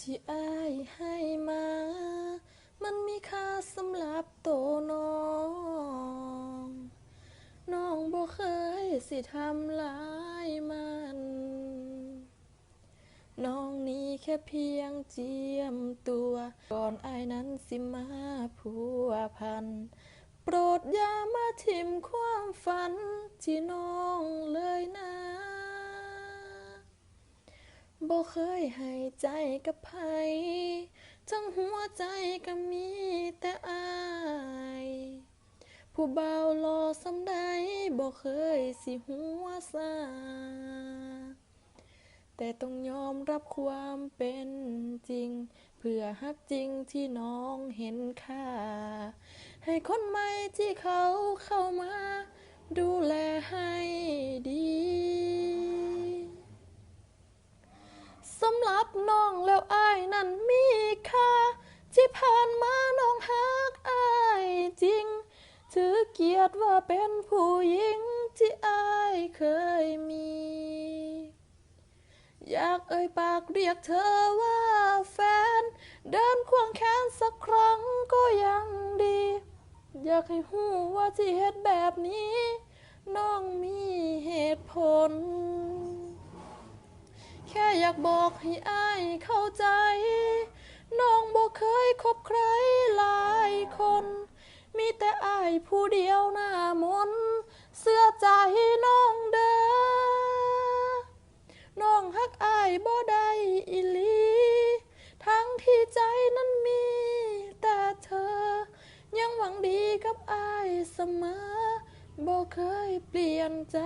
ที่อ้ายให้มา มันมีค่าสำหรับโตน้อง น้องบ่เคยสิทำลายมัน น้องนี้แค่เพียงเจียมตัว ก่อนอายนั้นสิมาผัวพัน โปรดอย่ามาทิ่มความฝันที่น้องเลยนะ บ่เคยให้ใจกับไผทั้งหัวใจก็มีแต่อาย ผู้เบาหล่อสำใดบ่เคยสิหัวซาแต่ต้องยอมรับความเป็นจริง เพื่อฮักจริงที่น้องเห็นค่า ให้คนใหม่ที่เขาเข้ามา ดูแลให้ ดีสำหรับน้องแล้วอายนั้นมีค่าที่ผ่านมาน้องฮักอายจริง ถือเกียรติว่าเป็นผู้หญิงที่อายเคยมี อยากเอ่ยปากเรียกเธอว่าแฟน เดินควงแขนสักครั้งก็ยังดี อยากให้หูว่าที่เฮ็ดแบบนี้ น้องมีเหตุผล แค่อยากบอกให้อายเข้าใจ น้องบ่เคยคบใครหลายคน มีแต่อายผู้เดียวหน้ามน เสื้อใจน้องเด้อ น้องฮักอายบ่ได้อีหลี ทั้งที่ใจนั้นมีแต่เธอ ยังหวังดีกับอายเสมอบ่เคยเปลี่ยนใจ